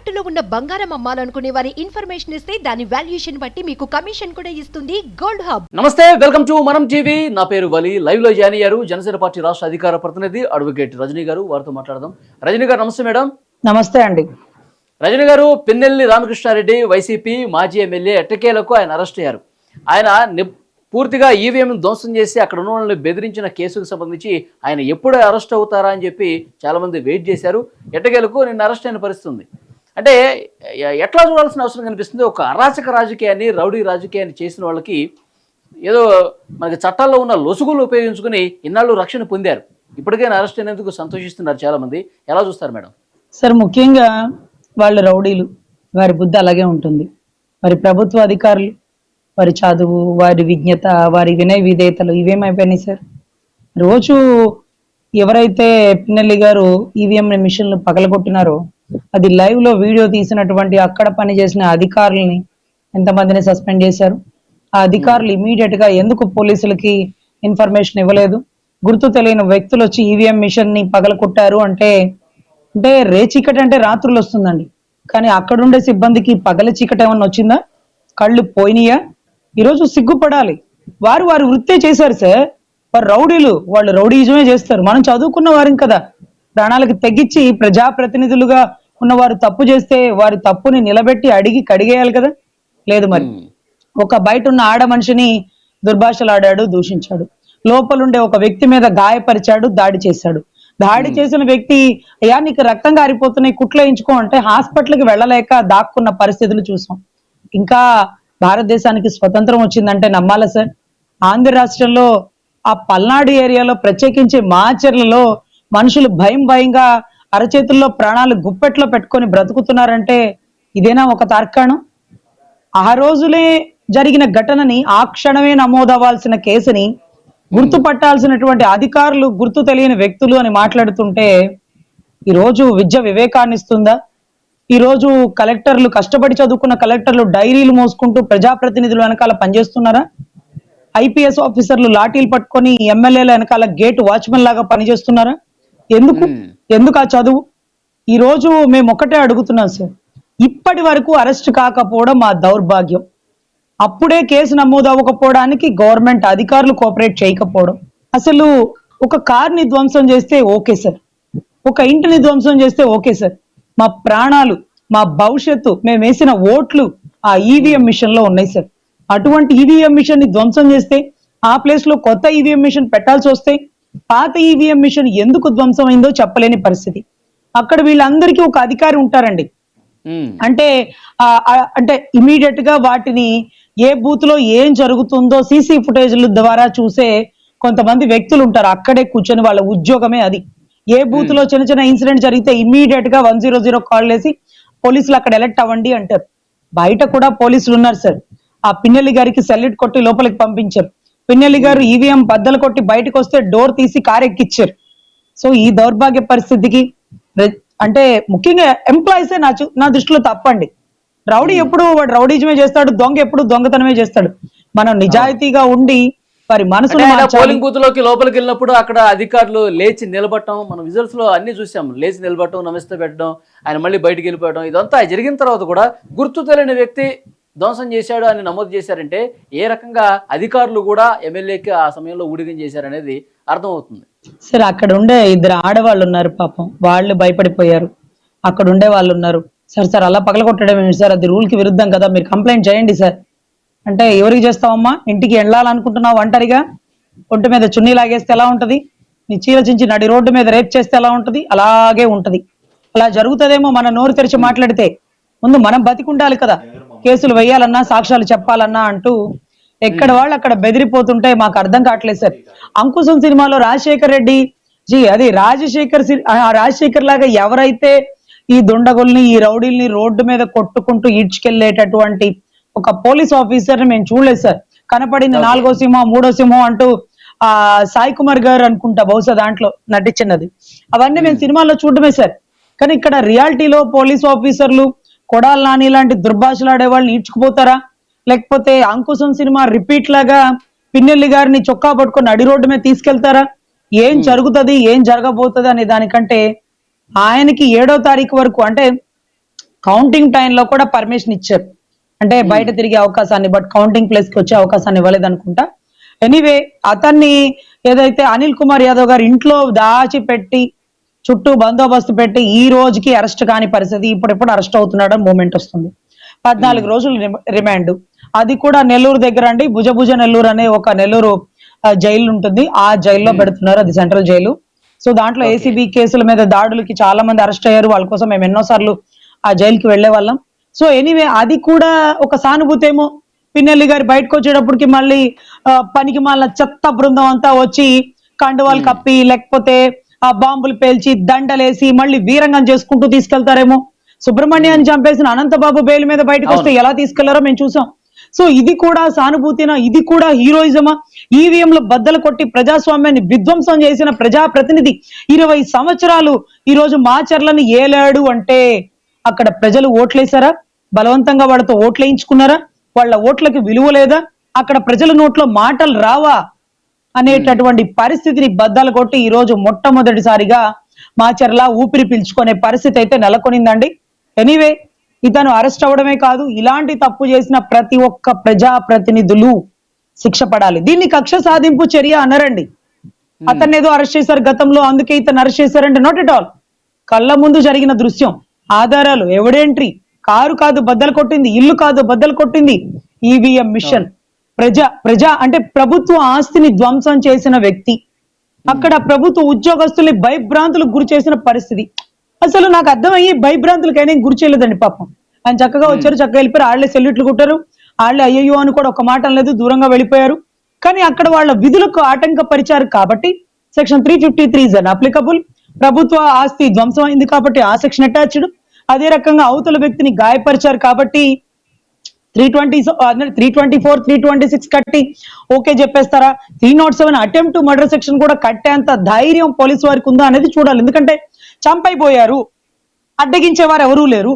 తాకట్టులో ఉన్న బంగారం అమ్మాలనుకునే వారి ఇన్ఫర్మేషన్ ఇస్తే దాని వాల్యుయేషన్ బట్టి మీకు కమిషన్ కూడా ఇస్తుంది గోల్డ్ హబ్. నమస్తే వెల్కమ్ టు మనం టీవీ. నా పేరు వలి. లైవ్లో జాయిన్ అయ్యారు. జనసేన పార్టీ రాష్ట్ర అధికార ప్రతినిధి అడ్వకేట్ రజనీ గారు. వారితో మాట్లాడదాం. రజనీ గారు నమస్తే మేడం. నమస్తే అండి. రజనీ గారు పిన్నెల్లి రామకృష్ణారెడ్డి వైసీపీ మాజీ ఎమ్మెల్యే ఎట్టకేలకు ఆయన అరెస్ట్ అయ్యారు. ఆయన పూర్తిగా ఈవీఎం ధ్వంసం చేసి అక్కడ ఉన్న వాళ్ళని బెదిరించిన కేసుకు సంబంధించి ఆయన ఎప్పుడు అరెస్ట్ అవుతారా అని చెప్పి చాలా మంది వెయిట్ చేశారు. ఎట్టకేలకు నిన్న అరెస్ట్ అయిన పరిస్థితి ఉంది. అంటే ఎట్లా చూడాల్సిన అవసరం కనిపిస్తుంది? ఒక అరాచక రాజకీయాన్ని రౌడీ రాజకీయాన్ని చేసిన వాళ్ళకి ఏదో మనకి చట్టాల్లో ఉన్న లొసుగులు ఉపయోగించుకుని ఇన్నాళ్ళు రక్షణ పొందారు. ఇప్పటికైనా అరెస్ట్ అయినందుకు సంతోషిస్తున్నారు చాలామంది. ఎలా చూస్తారు మేడం? సార్ ముఖ్యంగా వాళ్ళు రౌడీలు. వారి బుద్ధి అలాగే ఉంటుంది. వారి ప్రభుత్వ అధికారులు వారి చదువు వారి విజ్ఞత వారి వినయ విధేయతలు ఇవేమైపోయినాయి సార్? రోజు ఎవరైతే పిన్నెల్లి గారు ఈవీఎం మిషన్లు పగలగొట్టినారో అది లైవ్లో వీడియో తీసినటువంటి అక్కడ పనిచేసిన అధికారులని ఎంతమందిని సస్పెండ్ చేశారు? ఆ అధికారులు ఇమీడియట్గా ఎందుకు పోలీసులకి ఇన్ఫర్మేషన్ ఇవ్వలేదు? గుర్తు తెలియని వ్యక్తులు వచ్చి ఈవీఎం మిషన్ని పగలకొట్టారు అంటే అంటే రే చీకటి అంటే రాత్రులు వస్తుందండి. కానీ అక్కడుండే సిబ్బందికి పగల చీకటి ఏమన్నా వచ్చిందా? కళ్ళు పోయినాయా? ఈరోజు సిగ్గుపడాలి. వారు వారి వృత్తే చేశారు సార్. వారు రౌడీలు. వాళ్ళు రౌడీజమే చేస్తారు. మనం చదువుకున్న వారిని కదా. ప్రాణాలకు తెగించి ప్రజాప్రతినిధులుగా ఉన్నవారు తప్పు చేస్తే వారి తప్పుని నిలబెట్టి అడిగి కడిగేయాలి కదా? లేదు మరి. ఒక బయట ఉన్న ఆడ మనిషిని దుర్భాషలాడాడు దూషించాడు. లోపలుండే ఒక వ్యక్తి మీద గాయపరిచాడు దాడి చేశాడు. దాడి చేసిన వ్యక్తి అయ్యా నీకు రక్తం కారిపోతున్నాయి కుట్లేయించుకో అంటే హాస్పిటల్కి వెళ్ళలేక దాక్కున్న పరిస్థితులు చూసాం. ఇంకా భారతదేశానికి స్వతంత్రం వచ్చిందంటే నమ్మాలా సార్? ఆంధ్ర రాష్ట్రంలో ఆ పల్నాడు ఏరియాలో ప్రత్యేకించి మాచర్లలో మనుషులు భయం భయంగా అరచేతుల్లో ప్రాణాలు గుప్పెట్లో పెట్టుకొని బ్రతుకుతున్నారంటే ఇదేనా ఒక తార్కాణం? ఆ రోజులే జరిగిన ఘటనని ఆ క్షణమే నమోదవ్వాల్సిన కేసుని గుర్తుపట్టాల్సినటువంటి అధికారులు గుర్తు తెలియని వ్యక్తులు అని మాట్లాడుతుంటే ఈరోజు విద్య వివేకాన్ని ఇస్తుందా? ఈరోజు కలెక్టర్లు కష్టపడి చదువుకున్న కలెక్టర్లు డైరీలు మోసుకుంటూ ప్రజాప్రతినిధులు వెనకాల పనిచేస్తున్నారా? ఐపీఎస్ ఆఫీసర్లు లాఠీలు పట్టుకొని ఎమ్మెల్యేల వెనకాల గేట్ వాచ్మెన్ లాగా పనిచేస్తున్నారా? ఎందుకు. ఎందుకు ఆ చదువు? ఈ రోజు మేము ఒకటే అడుగుతున్నాం సార్. ఇప్పటి వరకు అరెస్ట్ కాకపోవడం మా దౌర్భాగ్యం. అప్పుడే కేసు నమోదు అవ్వకపోవడానికి గవర్నమెంట్ అధికారులు కోఆపరేట్ చేయకపోవడం. అసలు ఒక కార్ని ధ్వంసం చేస్తే ఓకే సార్. ఒక ఇంటిని ధ్వంసం చేస్తే ఓకే సార్. మా ప్రాణాలు మా భవిష్యత్తు మేము వేసిన ఓట్లు ఆ ఈవీఎం మిషన్లో ఉన్నాయి సార్. అటువంటి ఈవీఎం మిషన్ని ధ్వంసం చేస్తే ఆ ప్లేస్లో కొత్త ఈవీఎం మిషన్ పెట్టాల్సి వస్తే పాత ఈవీఎం మిషన్ ఎందుకు ధ్వంసం అయిందో చెప్పలేని పరిస్థితి. అక్కడ వీళ్ళందరికీ ఒక అధికారి ఉంటారండి. అంటే అంటే ఇమీడియట్గా వాటిని ఏ బూత్లో ఏం జరుగుతుందో సీసీ ఫుటేజ్ల ద్వారా చూసే కొంతమంది వ్యక్తులు ఉంటారు. అక్కడే కూర్చొని వాళ్ళ ఉద్యోగమే అది. ఏ బూత్లో చిన్న చిన్న ఇన్సిడెంట్ జరిగితే ఇమీడియట్గా వన్ జీరో జీరో కాల్ చేసి పోలీసులు అక్కడ ఎలక్ట్ అవ్వండి అంటారు. బయట కూడా పోలీసులు ఉన్నారు సార్. ఆ పిన్నెల్లి గారికి సెల్యూట్ కొట్టి లోపలికి పంపించారు. పిన్నెల్లి గారు ఈవీఎం బద్దలు కొట్టి బయటకు వస్తే డోర్ తీసి కారు ఎక్కిచ్చారు. సో ఈ దౌర్భాగ్య పరిస్థితికి ప్ర- అంటే ముఖ్యంగా ఎంప్లాయీసే నా నా దృష్టిలో తప్పండి. రౌడీ ఎప్పుడు వాడు రౌడీజమే చేస్తాడు దొంగ ఎప్పుడు దొంగతనమే చేస్తాడు. మనం నిజాయితీగా ఉండి ఆయన మార్చాలి. పోలింగ్ బూత్లోకి లోపలికి వెళ్ళినప్పుడు అక్కడ అధికారులు లేచి నిలబడటం మనం విజువల్స్లో అన్ని చూసాం. లేచి నిలబడటం నమస్తే పెట్టడం ఆయన మళ్ళీ బయటికి వెళ్ళిపోవడం ఇదంతా జరిగిన తర్వాత కూడా గుర్తు తెలియని వ్యక్తి ధ్వంసం చేశాడు అని నమోదు చేశారంటే ఏ రకంగా అధికారులు కూడా ఎమ్మెల్యేకి ఆ సమయంలో ఊడిగం చేశారనేది అర్థమవుతుంది. సరే అక్కడ ఉండే ఇద్దరు ఆడవాళ్ళు ఉన్నారు పాపం. వాళ్ళు భయపడిపోయారు. అక్కడ ఉండే వాళ్ళు ఉన్నారు. సార్ సార్ అలా పగలగొట్టడం ఏంటి సార్? అది రూల్కి విరుద్ధం కదా. మీరు కంప్లైంట్ చేయండి సార్. అంటే ఎవరికి చేస్తావమ్మా? ఇంటికి వెళ్ళాలనుకుంటున్నావు ఒంటరిగా? ఒంటి మీద చున్నీ లాగేస్తే ఎలా ఉంటది? నీ చీల చించి నడి రోడ్డు మీద రేప్ చేస్తే ఎలా ఉంటది? అలాగే ఉంటది. అలా జరుగుతుందేమో మన నోరు తెరిచి మాట్లాడితే. ముందు మనం బతికుండాలి కదా. కేసులు వేయాలన్నా సాక్ష్యాలు చెప్పాలన్నా అంటూ ఎక్కడ వాళ్ళు అక్కడ బెదిరిపోతుంటే మాకు అర్థం కావట్లేదు సార్. అంకుశం సినిమాలో రాజశేఖర్ రెడ్డి జీ అది రాజశేఖర్ రాజశేఖర్ లాగా ఎవరైతే ఈ దుండగుల్ని ఈ రౌడీల్ని రోడ్డు మీద కొట్టుకుంటూ ఈడ్చుకెళ్ళేటటువంటి ఒక పోలీస్ ఆఫీసర్ని మేము చూడలేదు సార్. కనపడింది నాలుగో సింహం మూడో సింహం అంటూ ఆ సాయి కుమార్ గారు అనుకుంటా బహుశా దాంట్లో నటించినది. అవన్నీ మేము. సినిమాల్లో చూడడమే సార్. కానీ ఇక్కడ రియాలిటీలో పోలీస్ ఆఫీసర్లు కొడాలి నాని లాంటి దుర్భాషలాడే వాళ్ళని ఈడ్చుకుపోతారా లేకపోతే అంకుశం సినిమా రిపీట్ లాగా పిన్నెల్లి గారిని చొక్కా పట్టుకొని నడి రోడ్డు మీద తీసుకెళ్తారా? ఏం జరుగుతుంది ఏం జరగబోతుంది అనే దానికంటే ఆయనకి ఏడో తారీఖు వరకు అంటే కౌంటింగ్ టైంలో కూడా పర్మిషన్ ఇచ్చారు. అంటే బయట తిరిగే అవకాశాన్ని బట్ కౌంటింగ్ ప్లేస్కి వచ్చే అవకాశాన్ని ఇవ్వలేదు అనుకుంటా. ఎనీవే అతన్ని ఏదైతే అనిల్ కుమార్ యాదవ్ గారు ఇంట్లో దాచి పెట్టి చుట్టూ బందోబస్తు పెట్టి ఈ రోజుకి అరెస్ట్ కాని పరిస్థితి ఇప్పుడెప్పుడు అరెస్ట్ అవుతున్నాడు మూమెంట్ వస్తుంది. పద్నాలుగు రోజులు రిమ- రిమాండ్. అది కూడా నెల్లూరు దగ్గర అండి. భుజభుజ నెల్లూరు అనే ఒక నెల్లూరు జైలు ఉంటుంది. ఆ జైల్లో పెడుతున్నారు. అది సెంట్రల్ జైలు. సో దాంట్లో ఏసీబీ కేసుల మీద దాడులకి చాలా మంది అరెస్ట్ అయ్యారు. వాళ్ళ కోసం మేము ఎన్నో సార్లు ఆ జైలుకి వెళ్ళే వాళ్ళం. సో ఎనీవే అది కూడా ఒక సానుభూతి ఏమో. పిన్నెల్లి గారి బయటకు వచ్చేటప్పటికి మళ్ళీ పనికి మళ్ళీ చెత్త బృందం అంతా వచ్చి కండువాలు కప్పి లేకపోతే ఆ బాంబులు పేల్చి దండలేసి మళ్ళీ వీరంగం చేసుకుంటూ తీసుకెళ్తారేమో. సుబ్రహ్మణ్యాన్ని చంపేసిన అనంతబాబు బెయిల్ మీద బయటకు వస్తే ఎలా తీసుకెళ్ళారో మేము చూసాం. సో ఇది కూడా సానుభూతినా ఇది కూడా హీరోయిజమా? ఈవీఎం లో బద్దలు కొట్టి ప్రజాస్వామ్యాన్ని విధ్వంసం చేసిన ప్రజాప్రతినిధి ఇరవై సంవత్సరాలు ఈ రోజు మాచర్లను ఏలాడు అంటే అక్కడ ప్రజలు ఓట్లేశారా? బలవంతంగా వాళ్ళతో ఓట్లేయించుకున్నారా వాళ్ళ ఓట్లకి విలువ లేదా? అక్కడ ప్రజల నోట్లో మాటలు రావా? అనేటటువంటి పరిస్థితిని బద్దలు కొట్టి ఈ రోజు మొట్టమొదటిసారిగా మాచర్ల ఊపిరి పీల్చుకునే పరిస్థితి అయితే నెలకొనిందండి. ఎనీవే ఇతను అరెస్ట్ అవ్వడమే కాదు ఇలాంటి తప్పు చేసిన ప్రతి ఒక్క ప్రజా ప్రతినిధులు శిక్ష పడాలి. దీన్ని కక్ష సాధింపు చర్య అనరండి. అతన్ని ఏదో అరెస్ట్ చేశారు గతంలో అందుకే ఇతను అరెస్ట్ చేశారంటే నాట్ ఎట్ ఆల్ కళ్ళ ముందు జరిగిన దృశ్యం ఆధారాలు ఎవిడెంట్రీ కారు కాదు బద్దలు కొట్టింది ఇల్లు కాదు బద్దలు కొట్టింది ఈవీఎం మిషన్. ప్రజా ప్రజా అంటే ప్రభుత్వ ఆస్తిని ధ్వంసం చేసిన వ్యక్తి. అక్కడ ప్రభుత్వ ఉద్యోగస్తుల్ని భయభ్రాంతులకు గురి చేసిన పరిస్థితి. అసలు నాకు అర్థమయ్యి భయభ్రాంతులకైనా గురి చేయలేదండి పాపం. ఆయన చక్కగా వచ్చారు చక్కగా వెళ్ళిపోయారు. వాళ్ళే సెల్యూట్లు కుట్టారు. వాళ్ళే అయ్యయ్యో అని కూడా ఒక మాట లేదు దూరంగా వెళ్ళిపోయారు. కానీ అక్కడ వాళ్ళ విధులకు ఆటంకపరిచారు కాబట్టి section three fifty three is applicable. ప్రభుత్వ ఆస్తి ధ్వంసం అయింది కాబట్టి ఆ సెక్షన్ అటాచ్డ్. అదే రకంగా అవతల వ్యక్తిని గాయపరిచారు కాబట్టి three twenty three twenty four three twenty six కట్టి okay చెప్పేస్తారా? Three not seven attempt murder section కూడా కట్టేంత ధైర్యం పోలీసు వారికి ఉందా అనేది చూడాలి. ఎందుకంటే చంపైపోయారు అడ్డగించేవారు ఎవరూ లేరు.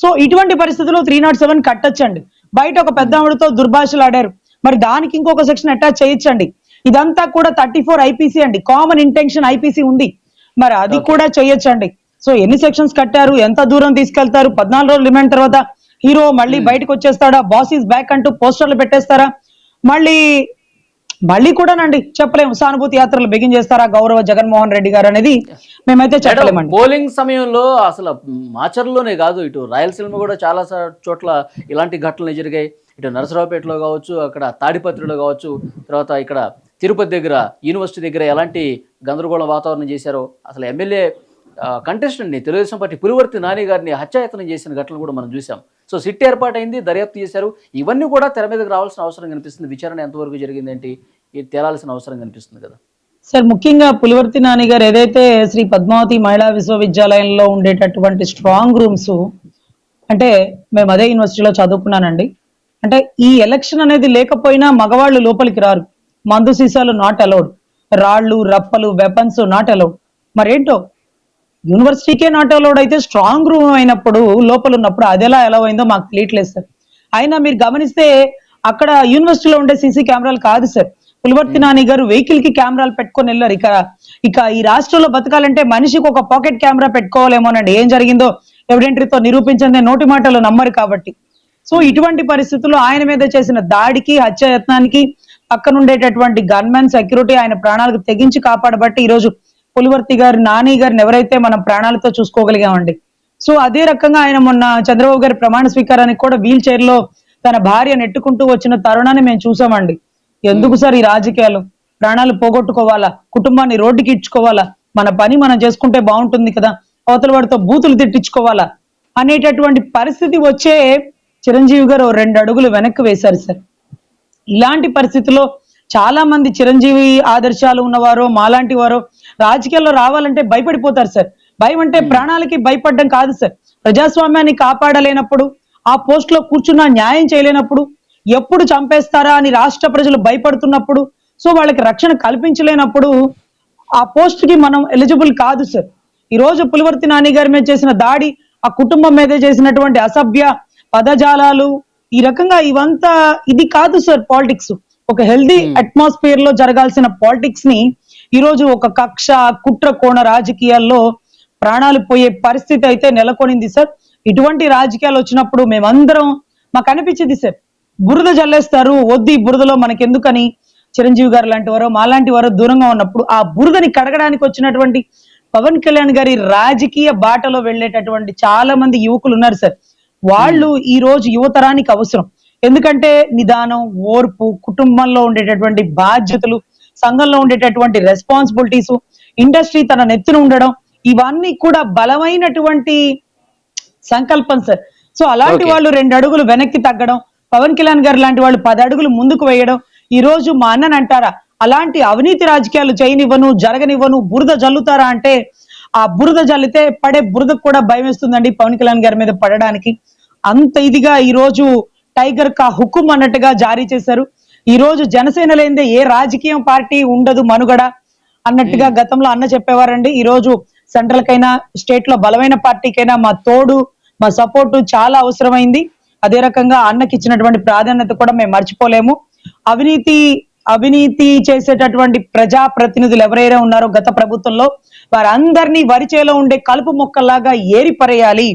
సో ఇటువంటి పరిస్థితుల్లో త్రీ నాట్ సెవెన్ కట్టచ్చండి. బయట ఒక పెద్ద ఆవిడతో దుర్భాషలు ఆడారు మరి దానికి ఇంకొక సెక్షన్ అటాచ్ చేయొచ్చండి. ఇదంతా కూడా థర్టీ ఫోర్ ఐపీసీ అండి. కామన్ ఇంటెన్షన్ ఐపీసీ ఉంది. మరి అది కూడా చేయొచ్చండి. సో ఎన్ని సెక్షన్స్ కట్టారు? ఎంత దూరం తీసుకెళ్తారు? పద్నాలుగు రోజులు రిమాండ్ తర్వాత హీరో మళ్ళీ బయటకు వచ్చేస్తాడా? బాస్ ఈస్ బ్యాక్ అంటూ పోస్టర్లు పెట్టేస్తారా? మళ్ళీ మళ్ళీ కూడానండి చెప్పలేము. సానుభూతి యాత్రలు బిగించేస్తారా గౌరవ జగన్మోహన్ రెడ్డి గారు అనేది మేమైతే మేడం, చెప్పలేమండి. పోలింగ్ సమయంలో అసలు మాచర్లోనే కాదు ఇటు రాయలసీమ కూడా చాలా చోట్ల ఇలాంటి ఘటనలు జరిగాయి. ఇటు నరసరావుపేటలో కావచ్చు అక్కడ తాడిపత్రిలో కావచ్చు తర్వాత ఇక్కడ తిరుపతి దగ్గర యూనివర్సిటీ దగ్గర ఎలాంటి గందరగోళ వాతావరణం చేశారో అసలు ఎమ్మెల్యే కంటెస్టెంట్ని తెలుగుదేశం పార్టీ పులివర్తి నాని గారిని హత్యాయత్నం చేసిన ఘటనలు కూడా మనం చూసాం. సో సిట్ ఏర్పాటైంది దర్యాప్తు చేశారు. ఇవన్నీ కూడా తెర మీదకి రావాల్సిన అవసరం కనిపిస్తుంది. విచారణ ఎంతవరకు జరిగిందేంటి? ఇది తేలాల్సిన అవసరం కనిపిస్తుంది కదా. సార్ ముఖ్యంగా పులివర్తి నాని గారు ఏదైతే శ్రీ పద్మావతి మహిళా విశ్వవిద్యాలయంలో ఉండేటటువంటి స్ట్రాంగ్ రూమ్స్ అంటే మేము అదే యూనివర్సిటీలో చదువుకున్నానండి. అంటే ఈ ఎలక్షన్ అనేది లేకపోయినా మగవాళ్ళు లోపలికి రారు. మందు సీసాలు నాట్ అలౌడ్ రాళ్ళు రప్పలు వెపన్స్ నాట్ అలౌడ్ మరేంటో యూనివర్సిటీకే నాట్ అలౌడ్ అయితే స్ట్రాంగ్ రూమ్ అయినప్పుడు లోపల ఉన్నప్పుడు అది ఎలా ఎలా అయిందో మాకు తెలియట్లేదు సార్ అయినా మీరు గమనిస్తే అక్కడ యూనివర్సిటీలో ఉండే సీసీ కెమెరాలు కాదు సార్ పులివర్తి నాని గారు వెహికల్కి కెమెరాలు పెట్టుకొని వెళ్ళారు. ఇక ఇక ఈ రాష్ట్రంలో బతకాలంటే మనిషికి ఒక పాకెట్ కెమెరా పెట్టుకోవాలేమోనండి. ఏం జరిగిందో ఎవిడెంటరీతో నిరూపించిందే నోటి మాటలు నమ్మరు కాబట్టి. సో ఇటువంటి పరిస్థితుల్లో ఆయన మీద చేసిన దాడికి హత్యాయత్నానికి పక్కన ఉండేటటువంటి గన్మెన్ సెక్యూరిటీ ఆయన ప్రాణాలకు తెగించి కాపాడబట్టి ఈ రోజు పులివర్తి గారు నాని గారిని ఎవరైతే మనం ప్రాణాలతో చూసుకోగలిగామండి. సో అదే రకంగా ఆయన మొన్న చంద్రబాబు గారి ప్రమాణ స్వీకారానికి కూడా వీల్ చైర్లో తన భార్య నెట్టుకుంటూ వచ్చిన తరుణాన్ని మేము చూసామండి. ఎందుకు సార్ ఈ రాజకీయాలు? ప్రాణాలు పోగొట్టుకోవాలా? కుటుంబాన్ని రోడ్డుకి ఇచ్చుకోవాలా? మన పని మనం చేసుకుంటే బాగుంటుంది కదా? అవతల వాడితో బూతులు తిట్టించుకోవాలా? అనేటటువంటి పరిస్థితి వచ్చే చిరంజీవి గారు ఓ రెండు అడుగులు వెనక్కి వేశారు సార్. ఇలాంటి పరిస్థితిలో చాలా మంది చిరంజీవి ఆదర్శాలు ఉన్నవారో మాలాంటి వారో రాజకీయాల్లో రావాలంటే భయపడిపోతారు సార్. భయం అంటే ప్రాణాలకి భయపడడం కాదు సార్. ప్రజాస్వామ్యాన్ని కాపాడలేనప్పుడు ఆ పోస్ట్లో కూర్చున్న న్యాయం చేయలేనప్పుడు ఎప్పుడు చంపేస్తారా అని రాష్ట్ర ప్రజలు భయపడుతున్నప్పుడు సో వాళ్ళకి రక్షణ కల్పించలేనప్పుడు ఆ పోస్ట్కి మనం ఎలిజిబుల్ కాదు సార్. ఈ రోజు పులివర్తి నాని గారి మీద చేసిన దాడి ఆ కుటుంబం మీద చేసినటువంటి అసభ్య పదజాలాలు ఈ రకంగా ఇవంతా ఇది కాదు సార్ పాలిటిక్స్. ఒక హెల్దీ అట్మాస్ఫియర్లో జరగాల్సిన పాలిటిక్స్ని ఈ రోజు ఒక కక్ష కుట్ర కోణ రాజకీయాల్లో ప్రాణాలు పోయే పరిస్థితి అయితే నెలకొనింది సార్. ఇటువంటి రాజకీయాలు వచ్చినప్పుడు మేమందరం మాకు అనిపించింది సార్. బురద జల్లేస్తారు వద్దు బురదలో మనకెందుకని? చిరంజీవి గారు లాంటి వారు మాలాంటి వారు దూరంగా ఉన్నప్పుడు ఆ బురదని కడగడానికి వచ్చినటువంటి పవన్ కళ్యాణ్ గారి రాజకీయ బాటలో వెళ్ళేటటువంటి చాలా మంది యువకులు ఉన్నారు సార్. వాళ్ళు ఈ రోజు యువతరానికి అవసరం. ఎందుకంటే నిదానం ఓర్పు కుటుంబంలో ఉండేటటువంటి బాధ్యతలు సంఘంలో ఉండేటటువంటి రెస్పాన్సిబిలిటీస్ ఇండస్ట్రీ తన నెత్తున ఉండడం ఇవన్నీ కూడా బలమైనటువంటి సంకల్పం సార్. సో అలాంటి. వాళ్ళు రెండు అడుగులు వెనక్కి తగ్గడం పవన్ కళ్యాణ్ గారు లాంటి వాళ్ళు పది అడుగులు ముందుకు వేయడం ఈ రోజు మా అన్నని అంటారా అలాంటి అవినీతి రాజకీయాలు చేయనివ్వను జరగనివ్వను బురద జల్లుతారా? అంటే ఆ బురద జల్లితే పడే బురదకు కూడా భయం వేస్తుందండి పవన్ కళ్యాణ్ గారి మీద పడడానికి. అంత ఇదిగా ఈ రోజు టైగర్ కా హుకుం అన్నట్టుగా జారీ చేశారు. ఈ రోజు జనసేన లేనిదే ఏ రాజకీయ పార్టీ ఉండదు మనుగడ అన్నట్టుగా గతంలో అన్న చెప్పేవారండి. ఈ రోజు సెంట్రల్ కైనా స్టేట్లో బలమైన పార్టీకైనా మా తోడు మా సపోర్టు చాలా అవసరమైంది. అదే రకంగా అన్నకి ఇచ్చినటువంటి ప్రాధాన్యత కూడా మేము మర్చిపోలేము. అవినీతి అవినీతి చేసేటటువంటి ప్రజా ప్రతినిధులు ఎవరైనా ఉన్నారో గత ప్రభుత్వంలో వారందరినీ వరిచేలో ఉండే కలుపు మొక్కల్లాగా ఏరి పరేయాలి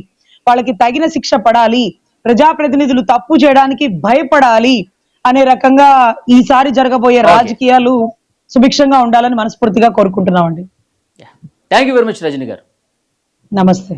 వాళ్ళకి తగిన శిక్ష పడాలి. ప్రజాప్రతినిధులు తప్పు చేయడానికి భయపడాలి. అనే రకంగా ఈసారి జరగబోయే. రాజకీయాలు సుభిక్షంగా ఉండాలని మనస్ఫూర్తిగా కోరుకుంటున్నామండి. Thank you very much Rajani గారు. నమస్తే.